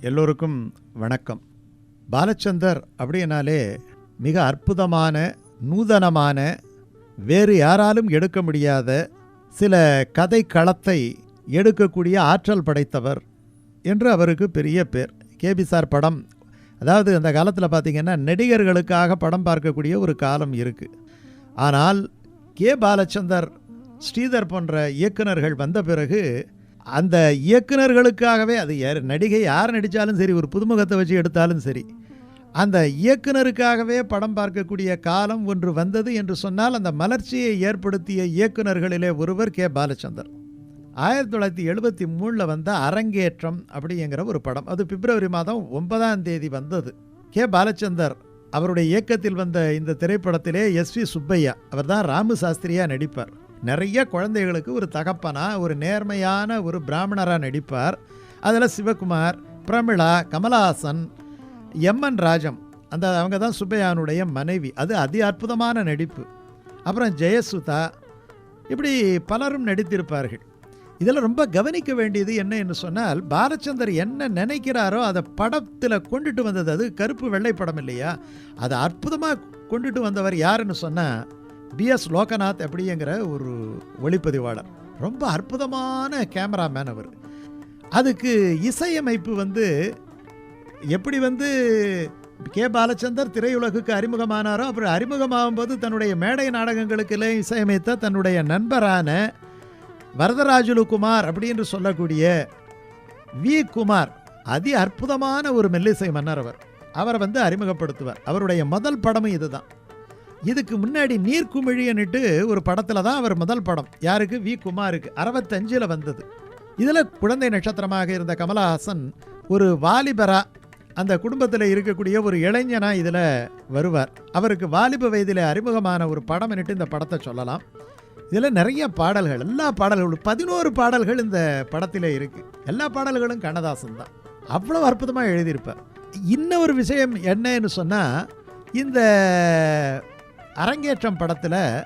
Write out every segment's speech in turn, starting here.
எல்லோருக்கும் வணக்கம். பாலச்சந்தர் அப்படின்னாலே மிக அற்புதமான நூதனமான வேறு யாராலும் எடுக்க முடியாத சில கதை களத்தை எடுக்கக்கூடிய ஆற்றல் படைத்தவர் என்று அவருக்கு பெரிய பேர். கேபி சார் படம் அதாவது அந்த காலத்தில் பார்த்திங்கன்னா நடிகர்களுக்காக படம் பார்க்கக்கூடிய ஒரு காலம் இருக்குது ஆனால் கே பாலச்சந்தர் ஸ்ரீதர் போன்ற இயக்குனர்கள் வந்த பிறகு அந்த இயக்குனர்களுக்காகவே அது யார் நடிகை யார் நடித்தாலும் சரி ஒரு புதுமுகத்தை வச்சு எடுத்தாலும் சரி அந்த இயக்குனருக்காகவே படம் பார்க்கக்கூடிய காலம் ஒன்று வந்தது என்று சொன்னால் அந்த மலர்ச்சியை ஏற்படுத்திய இயக்குனர்களிலே ஒருவர் கே. பாலச்சந்தர். ஆயிரத்தி தொள்ளாயிரத்தி எழுபத்தி மூணில் வந்த அரங்கேற்றம் அப்படிங்கிற ஒரு படம். அது பிப்ரவரி மாதம் ஒன்பதாம் தேதி வந்தது. கே. பாலச்சந்தர் அவருடைய இயக்கத்தில் வந்த இந்த திரைப்படத்திலே எஸ். வி. சுப்பையா அவர் தான் ராமு சாஸ்திரியா நடிப்பார். நிறைய குழந்தைகளுக்கு ஒரு தகப்பனாக ஒரு நேர்மையான ஒரு பிராமணராக நடிப்பார். அதில் சிவகுமார் பிரமிளா கமலஹாசன் எம்என் ராஜம் அந்த அவங்க தான் சுப்பையானுடைய மனைவி. அது அதி அற்புதமான நடிப்பு. அப்புறம் ஜெயசுதா இப்படி பலரும் நடித்திருப்பார்கள். இதில் ரொம்ப கவனிக்க வேண்டியது என்ன என்று சொன்னால் பாலச்சந்தர் என்ன நினைக்கிறாரோ அதை படத்தில் கொண்டுட்டு வந்தது அது கருப்பு வெள்ளை படம் இல்லையா? அதை அற்புதமாக கொண்டுட்டு வந்தவர் யாருன்னு சொன்னால் பிஎஸ் லோகநாத் அப்படிங்கிற ஒரு ஒளிப்பதிவாளர். ரொம்ப அற்புதமான கேமராமேன் அவர். அதுக்கு இசையமைப்பு வந்து எப்படி வந்து கே பாலச்சந்தர் திரையுலகுக்கு அறிமுகமானாரோ அப்புறம் அறிமுகமாகும் போது தன்னுடைய மேடை நாடகங்களுக்கெல்லாம் இசையமைத்த தன்னுடைய நண்பரான வரதராஜுலு குமார் அப்படின்னு சொல்லக்கூடிய வி. குமார் அதி அற்புதமான ஒரு மெல்லிசை மன்னர் அவர். அவரை வந்து அறிமுகப்படுத்துவார். அவருடைய முதல் படமும் இதுதான். இதுக்கு முன்னாடி நீர்க்குமிழின்னுட்டு ஒரு படத்தில் தான் அவர் முதல் படம். யாருக்கு? வி. குமாருக்கு. அறுபத்தஞ்சில் வந்தது. இதில் குழந்தை நட்சத்திரமாக இருந்த கமலஹாசன் ஒரு வாலிபரா அந்த குடும்பத்தில் இருக்கக்கூடிய ஒரு இளைஞனாக இதில் வருவார். அவருக்கு வாலிப வயதில் அறிமுகமான ஒரு படம் இந்த படத்தை சொல்லலாம். இதில் நிறைய பாடல்கள் எல்லா பாடல்களும் பதினோரு பாடல்கள் இந்த படத்தில் இருக்குது எல்லா பாடல்களும் கண்ணதாசன் தான். அவ்வளோ அற்புதமாக எழுதியிருப்பார். இன்னொரு விஷயம் என்னன்னு சொன்னால் இந்த அரங்கேற்றம் படத்தில்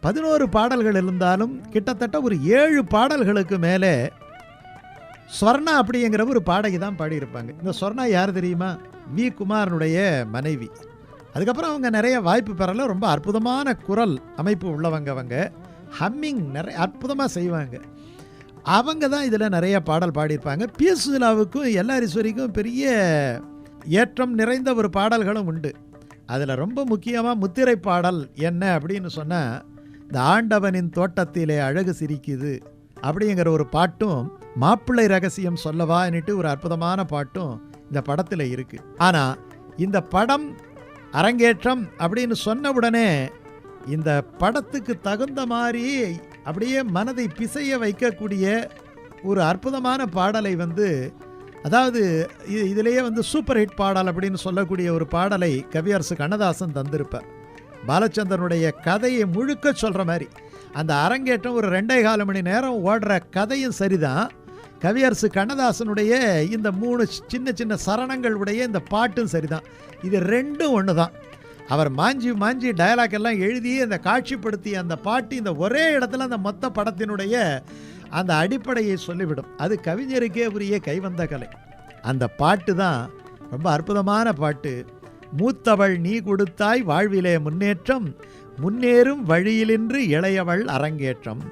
பதினோரு பாடல்கள் இருந்தாலும் கிட்டத்தட்ட ஒரு ஏழு பாடல்களுக்கு மேலே ஸ்வர்ணா அப்படிங்கிற ஒரு பாடகி தான் பாடியிருப்பாங்க. இந்த ஸ்வர்ணா யார் தெரியுமா? வி. குமாரனுடைய மனைவி. அதுக்கப்புறம் அவங்க நிறைய வாய்ப்பு பெறல. ரொம்ப அற்புதமான குரல் அமைப்பு உள்ளவங்க அவங்க. ஹம்மிங் நிறைய அற்புதமாக செய்வாங்க. அவங்க தான் இதில் நிறைய பாடல் பாடியிருப்பாங்க. பி. எஸ். சுலாவுக்கும் எல்லாரீஸ்வரிக்கும் பெரிய ஏற்றம் நிறைந்த ஒரு பாடல்களும் உண்டு. அதில் ரொம்ப முக்கியமாக முத்திரை பாடல் என்ன அப்படின்னு சொன்னால் இந்த ஆண்டவனின் தோட்டத்திலே அழகு சிரிக்குது அப்படிங்கிற ஒரு பாட்டும் மாப்பிள்ளை ரகசியம் சொல்லவான்னுட்டு ஒரு அற்புதமான பாட்டும் இந்த படத்தில் இருக்குது ஆனால் இந்த படம் அரங்கேற்றம் அப்படின்னு சொன்ன உடனே இந்த படத்துக்கு தகுந்த மாதிரி அப்படியே மனதை பிசைய வைக்கக்கூடிய ஒரு அற்புதமான பாடலை வந்து அதாவது இது இதிலேயே வந்து சூப்பர் ஹிட் பாடல் அப்படின்னு சொல்லக்கூடிய ஒரு பாடலை கவியரசு கண்ணதாசன் தந்திருப்பார். பாலச்சந்திரனுடைய கதையை முழுக்க சொல்கிற மாதிரி. அந்த அரங்கேற்றம் ஒரு ரெண்டே கால மணி நேரம் ஓடுற கதையும் சரிதான். கவியரசு கண்ணதாசனுடைய இந்த மூணு சின்ன சின்ன சரணங்கள் உடைய இந்த பாட்டும் சரிதான். இது ரெண்டும் ஒன்று தான் அவர் மாஞ்சி மாஞ்சி டயலாக் எல்லாம் எழுதி அந்த காட்சிப்படுத்தி அந்த பாட்டு இந்த ஒரே இடத்துல அந்த மொத்த படத்தினுடைய அந்த அடிப்படையை சொல்லிவிடும். அது கவிஞருக்கே உரிய கைவந்த கலை. அந்த பாட்டு தான் ரொம்ப அற்புதமான பாட்டு. மூத்தவள் நீ கொடுத்தாய் வாழ்விலே முன்னேற்றம் முன்னேறும் வழியிலின்று இளையவள் அரங்கேற்றம்.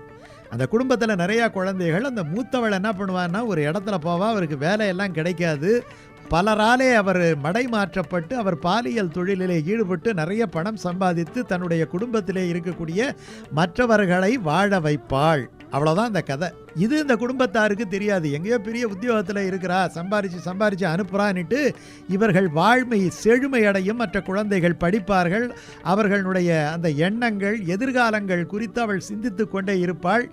அந்த குடும்பத்தில் நிறையா குழந்தைகள் அந்த மூத்தவள் என்ன பண்ணுவான்னா ஒரு இடத்துல போவா அவருக்கு வேலையெல்லாம் கிடைக்காது. பலராலே அவர் மடை மாற்றப்பட்டு அவர் பாலியல் தொழிலிலே ஈடுபட்டு நிறைய பணம் சம்பாதித்து தன்னுடைய குடும்பத்திலே இருக்கக்கூடிய மற்றவர்களை வாழ வைப்பாள். அவ்வளோதான் இந்த கதை. இது இந்த குடும்பத்தாருக்கு தெரியாது. எங்கேயோ பெரிய உத்தியோகத்தில் இருக்கிறா சம்பாரித்து சம்பாரித்து அனுப்புகிறான்னுட்டு இவர்கள் வாழ்மை செழுமை அடையும் மற்ற குழந்தைகள் படிப்பார்கள். அவர்களுடைய அந்த எண்ணங்கள் எதிர்காலங்கள் குறித்து அவள் சிந்தித்து கொண்டே இருப்பாள்.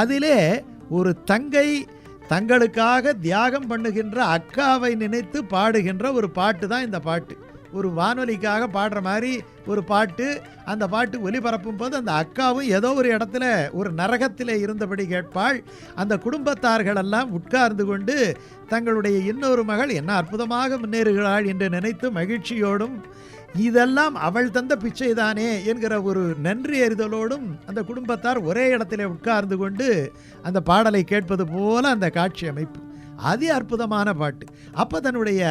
அதிலே ஒரு தங்கை தங்களுக்காக தியாகம் பண்ணுகின்ற அக்காவை நினைத்து பாடுகின்ற ஒரு பாட்டு தான் இந்த பாட்டு. ஒரு வானொலிக்காக பாடுற மாதிரி ஒரு பாட்டு. அந்த பாட்டு ஒலிபரப்பும் போது அந்த அக்காவும் ஏதோ ஒரு இடத்துல ஒரு நரகத்தில் இருந்தபடி கேட்பாள். அந்த குடும்பத்தார்களெல்லாம் உட்கார்ந்து கொண்டு தங்களுடைய இன்னொரு மகள் என்ன அற்புதமாக முன்னேறுகிறாள் என்று நினைத்து மகிழ்ச்சியோடும் இதெல்லாம் அவள் தந்த பிச்சை தானே என்கிற ஒரு நன்றி அறிதலோடும் அந்த குடும்பத்தார் ஒரே இடத்துல உட்கார்ந்து கொண்டு அந்த பாடலை கேட்பது போல அந்த காட்சி அமைப்பு. அதி அற்புதமான பாட்டு. அப்போ தன்னுடைய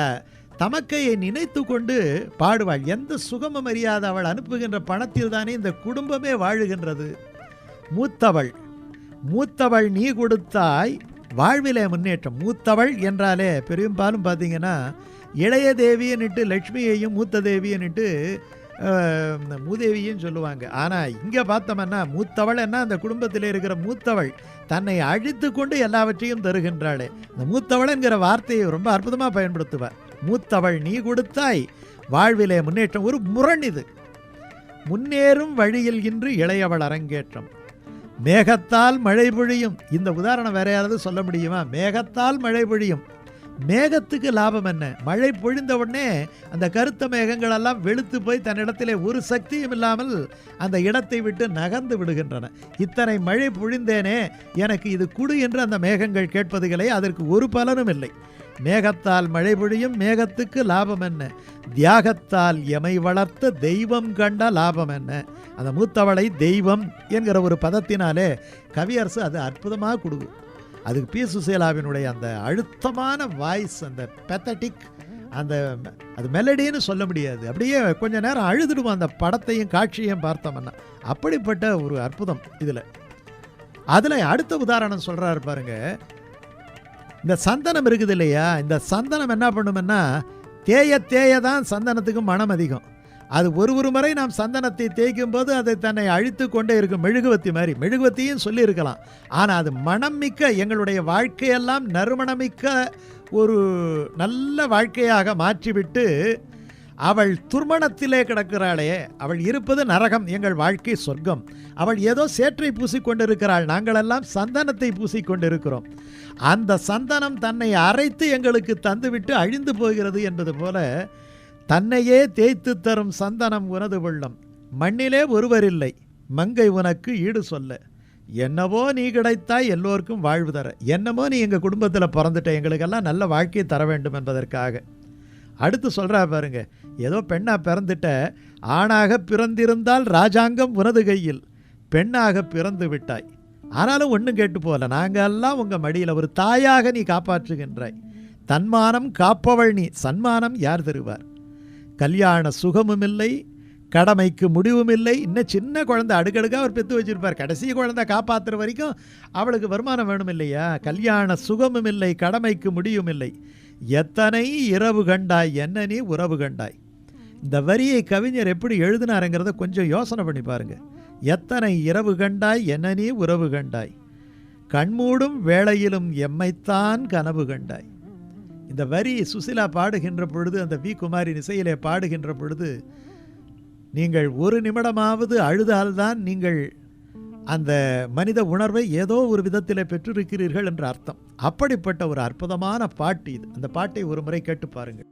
தமக்கையை நினைத்து கொண்டு பாடுவாள். எந்த சுகமும் அறியாத அவள் அனுப்புகின்ற பணத்தில் தானே இந்த குடும்பமே வாழுகின்றது. மூத்தவள். மூத்தவள் நீ கொடுத்தாய் வாழ்விலே முன்னேற்றம். மூத்தவள் என்றாலே பெரும்பாலும் பார்த்தீங்கன்னா இளைய தேவியன்னுட்டு லட்சுமியையும் மூத்த தேவியன்னுட்டு இந்த மூதேவியும் சொல்லுவாங்க. ஆனால் இங்கே பார்த்தோம்னா மூத்தவள் என்ன அந்த குடும்பத்தில் இருக்கிற மூத்தவள் தன்னை அழித்து கொண்டு எல்லாவற்றையும் தருகின்றாளே. இந்த மூத்தவள் என்கிற வார்த்தையை ரொம்ப அற்புதமாக பயன்படுத்துவார் மூத்தவள் நீ கொடுத்தாய். வாழ்விலே முன்னேற்றம் ஒரு முரண் இது. முன்னேறும் வழியில் இன்று இளையவள் அரங்கேற்றம். மேகத்தால் மழை பொழியும். இந்த உதாரணம் வேற யாராவது சொல்ல முடியுமா? மேகத்தால் மழை பொழியும். மேகத்துக்கு லாபம் என்ன? மழை பொழிந்த உடனே அந்த கருத்த மேகங்கள் எல்லாம் வெளுத்து போய் தன்னிடத்திலே ஒரு சக்தியும் இல்லாமல் அந்த இடத்தை விட்டு நகர்ந்து விடுகின்றன. இத்தனை மழை பொழிந்தேனே எனக்கு இது குடு என்று அந்த மேகங்கள் கேட்பதுகளே அதற்கு ஒரு பலனும் இல்லை மேகத்தால் மழை பொழியும் மேகத்துக்கு லாபம் என்ன? தியாகத்தால் எமை வளர்த்த தெய்வம் கண்ட லாபம் என்ன? அந்த மூத்தவளை தெய்வம் என்கிற ஒரு பதத்தினாலே கவியரசு அது அற்புதமாக கொடுக்கு அதுக்கு பி. சுசேலாவினுடைய அந்த அழுத்தமான வாய்ஸ் அந்த பெத்தட்டிக் அந்த அது மெலடின்னு சொல்ல முடியாது. அப்படியே கொஞ்ச நேரம் அழுதுடுவோம் அந்த படத்தையும் காட்சியையும் பார்த்தோம்னா. அப்படிப்பட்ட ஒரு அற்புதம் இதில். அதில் அடுத்த உதாரணம் சொல்கிறாரு பாருங்கள் இந்த சந்தனம் இருக்குது இல்லையா இந்த சந்தனம் என்ன பண்ணுமென்னா தேய தேய தான் சந்தனத்துக்கு மனம் அதிகம். அது ஒரு ஒரு முறை நாம் சந்தனத்தை தேய்க்கும் போது அதை தன்னை அழித்து கொண்டே இருக்கும். மெழுகுவத்தி மாதிரி. மெழுகுவத்தியும் சொல்லியிருக்கலாம். ஆனால் அது மனம் மிக்க எங்களுடைய வாழ்க்கையெல்லாம் நறுமணமிக்க ஒரு நல்ல வாழ்க்கையாக மாற்றிவிட்டு அவள் துர்மணத்திலே கிடக்கிறாளே அவள் இருப்பது நரகம் எங்கள் வாழ்க்கை சொர்க்கம். அவள் ஏதோ சேற்றை பூசிக்கொண்டிருக்கிறாள் நாங்களெல்லாம் சந்தனத்தை பூசிக்கொண்டிருக்கிறோம். அந்த சந்தனம் தன்னை அரைத்து எங்களுக்கு தந்துவிட்டு அழிந்து போகிறது என்பது போல தன்னையே தேய்த்து தரும் சந்தனம் உனது வெள்ளம் மண்ணிலே ஒருவரில்லை மங்கை உனக்கு ஈடு சொல்ல. என்னவோ நீ கிடைத்தாய் எல்லோருக்கும் வாழ்வு தர. என்னமோ நீ எங்கள் குடும்பத்தில் பிறந்துட்ட எங்களுக்கெல்லாம் நல்ல வாழ்க்கையை தர வேண்டும் என்பதற்காக. அடுத்து சொல்கிறா பாருங்க. ஏதோ பெண்ணாக பிறந்துட்ட ஆணாக பிறந்திருந்தால் ராஜாங்கம் உனது கையில். பெண்ணாக பிறந்து விட்டாய். ஆனாலும் ஒன்றும் கேட்டு போகல. நாங்கள் எல்லாம் உங்கள் மடியில் ஒரு தாயாக நீ காப்பாற்றுகின்றாய். தன்மானம் காப்பவள் நீ. சன்மானம் யார் தருவார்? கல்யாண சுகமும் இல்லை கடமைக்கு முடிவும் இல்லை. இன்னும் சின்ன குழந்தை அடுக்கடுக்காக அவர் பெற்று வச்சிருப்பார். கடைசி குழந்தை காப்பாற்றுற வரைக்கும் அவளுக்கு வருமானம் வேணும் இல்லையா கல்யாண சுகமும் இல்லை கடமைக்கு முடியும் இல்லை. எத்தனை இரவு கண்டாய் என்ன நீ உறவு கண்டாய். இந்த வரியை கவிஞர் எப்படி எழுதினாருங்கிறத கொஞ்சம் யோசனை பண்ணி பாருங்க. எத்தனை இரவு கண்டாய் என்ன நீ உறவு கண்டாய். கண்மூடும் வேளையிலும் எம்மைத்தான் கனவு கண்டாய். இந்த வரி சுசிலா பாடுகின்ற பொழுது அந்த வி குமாரி இசையிலே பாடுகின்ற பொழுது நீங்கள் ஒரு நிமிடமாவது அழுதால்தான் நீங்கள் அந்த மனித உணர்வை ஏதோ ஒரு விதத்தில் பெற்றிருக்கிறீர்கள் என்ற அர்த்தம். அப்படிப்பட்ட ஒரு அற்புதமான பாட்டு இது. அந்த பாட்டை ஒரு முறை கேட்டு பாருங்கள்.